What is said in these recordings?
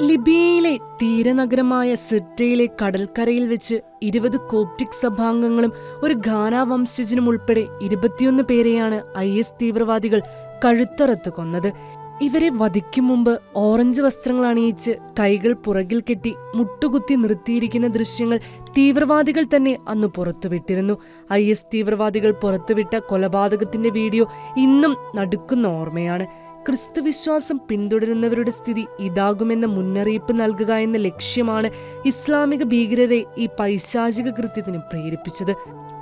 ലിബിയയിലെ തീരനഗരമായ സിർട്ടയിലെ കടൽക്കരയിൽ വെച്ച് ഇരുപത് കോപ്റ്റിക് സഭാംഗങ്ങളും ഒരു ഖാന വംശജനും ഉൾപ്പെടെ ഇരുപത്തിയൊന്ന് പേരെയാണ് ഐ എസ് തീവ്രവാദികൾ കഴുത്തറത്ത് കൊന്നത്. ഇവരെ വധിക്കും മുമ്പ് ഓറഞ്ച് വസ്ത്രങ്ങൾ അണിയിച്ച് കൈകൾ പുറകിൽ കെട്ടി മുട്ടുകുത്തി നിർത്തിയിരിക്കുന്ന ദൃശ്യങ്ങൾ തീവ്രവാദികൾ തന്നെ അന്ന് പുറത്തുവിട്ടിരുന്നു. ഐ എസ് തീവ്രവാദികൾ പുറത്തുവിട്ട കൊലപാതകത്തിന്റെ വീഡിയോ ഇന്നും നടുക്കുന്ന ഓർമ്മയാണ്. ക്രിസ്തുവിശ്വാസം പിന്തുടരുന്നവരുടെ സ്ഥിതി ഇതാകുമെന്ന മുന്നറിയിപ്പ് നൽകുക എന്ന ലക്ഷ്യമാണ് ഇസ്ലാമിക ഭീകരരെ ഈ പൈശാചിക കൃത്യത്തിന് പ്രേരിപ്പിച്ചത്.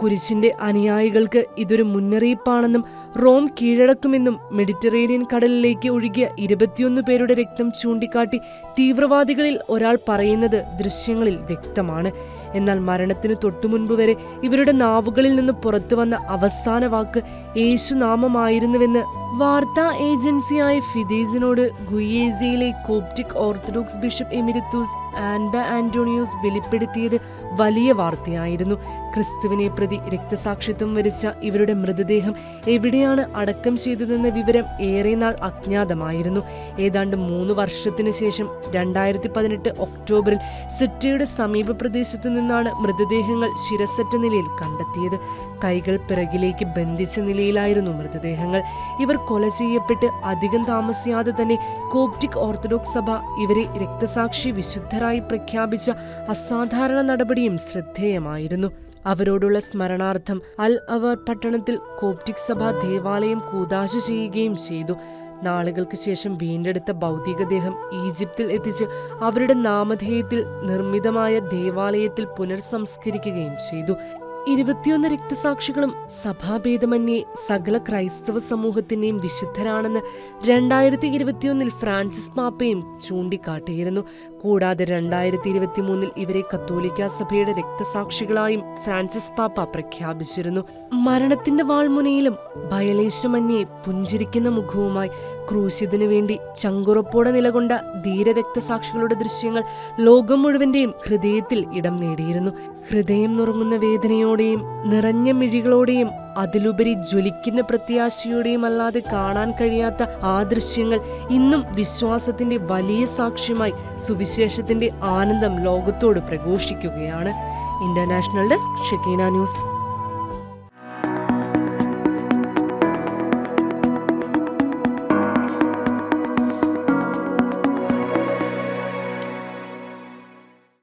കുരിശിന്റെ അനുയായികൾക്ക് ഇതൊരു മുന്നറിയിപ്പാണെന്നും റോം കീഴടക്കുമെന്നും മെഡിറ്ററേനിയൻ കടലിലേക്ക് ഒഴുകിയ ഇരുപത്തിയൊന്ന് പേരുടെ രക്തം ചൂണ്ടിക്കാട്ടി തീവ്രവാദികളിൽ ഒരാൾ പറയുന്നത് ദൃശ്യങ്ങളിൽ വ്യക്തമാണ്. എന്നാൽ മരണത്തിനു തൊട്ടുമുൻപ് വരെ ഇവരുടെ നാവുകളിൽ നിന്ന് പുറത്തു വന്ന അവസാന വാക്ക് യേശുനാമമായിരുന്നുവെന്ന് വാർത്താ ഏജൻസിയായ ഫിദീസിനോട് ഗുയേസിയയിലെ Coptic Orthodox bishop emeritus Anba Antonios വെളിപ്പെടുത്തിയത് വലിയ വാർത്തയായിരുന്നു. ക്രിസ്തുവിനെ പ്രതി രക്തസാക്ഷിത്വം വരിച്ച ഇവരുടെ മൃതദേഹം എവിടെയാണ് അടക്കം ചെയ്തതെന്ന വിവരം ഏറെ നാൾ അജ്ഞാതമായിരുന്നു. ഏതാണ്ട് മൂന്ന് വർഷത്തിനു ശേഷം രണ്ടായിരത്തി പതിനെട്ട് ഒക്ടോബറിൽ സിറ്റിയുടെ സമീപ പ്രദേശത്തു നിന്നാണ് മൃതദേഹങ്ങൾ ശിരസറ്റ നിലയിൽ കണ്ടെത്തിയത്. കൈകൾ പിറകിലേക്ക് ബന്ധിച്ച നിലയിലായിരുന്നു മൃതദേഹങ്ങൾ. ഇവർ കൊല ചെയ്യപ്പെട്ട് അധികം താമസിയാതെ തന്നെ കോപ്റ്റിക് ഓർത്തഡോക്സ് സഭ ഇവരെ രക്തസാക്ഷി വിശുദ്ധരായി പ്രഖ്യാപിച്ച അസാധാരണ നടപടിയും ശ്രദ്ധേയമായിരുന്നു. അവരോടുള്ള സ്മരണാർത്ഥം അൽ അവർ പട്ടണത്തിൽ കോപ്റ്റിക് സഭ ദേവാലയം കൂതാശ ചെയ്യുകയും ചെയ്തു. നാളുകൾക്ക് ശേഷം വീണ്ടെടുത്ത ഭൗതികദേഹം ഈജിപ്തിൽ എത്തിച്ച് അവരുടെ നാമധേയത്തിൽ നിർമ്മിതമായ ദേവാലയത്തിൽ പുനർസംസ്കരിക്കുകയും ചെയ്തു. ഇരുപത്തിയൊന്ന് രക്തസാക്ഷികളും സഭാഭേദമന്യേ സകല ക്രൈസ്തവ സമൂഹത്തിന്റെയും വിശുദ്ധരാണെന്ന് രണ്ടായിരത്തി ഇരുപത്തിയൊന്നിൽ ഫ്രാൻസിസ് പാപ്പയും ചൂണ്ടിക്കാട്ടിയിരുന്നു. കൂടാതെ രണ്ടായിരത്തി ഇരുപത്തിമൂന്നിൽ ഇവരെ കത്തോലിക്ക സഭയുടെ രക്തസാക്ഷികളായും ഫ്രാൻസിസ് പാപ്പ പ്രഖ്യാപിച്ചിരുന്നു. മരണത്തിന്റെ വാൾമുനയിലും ഭയലേശമന്യേ പുഞ്ചിരിക്കുന്ന മുഖവുമായി ക്രൂശിതിനു വേണ്ടി ചങ്കുറപ്പോടെ നിലകൊണ്ട ധീരരക്തസാക്ഷികളുടെ ദൃശ്യങ്ങൾ ലോകം മുഴുവന്റെയും ഹൃദയത്തിൽ ഇടം നേടിയിരുന്നു. ഹൃദയം നുറങ്ങുന്ന വേദനയോടെയും നിറഞ്ഞ മിഴികളോടെയും അതിലുപരി ജ്വലിക്കുന്ന പ്രത്യാശയോടെയും അല്ലാതെ കാണാൻ കഴിയാത്ത ആ ദൃശ്യങ്ങൾ ഇന്നും വിശ്വാസത്തിന്റെ വലിയ സാക്ഷ്യമായി സുവിശേഷത്തിന്റെ ആനന്ദം ലോകത്തോട് പ്രഘോഷിക്കുകയാണ്. International desk Shekinah news.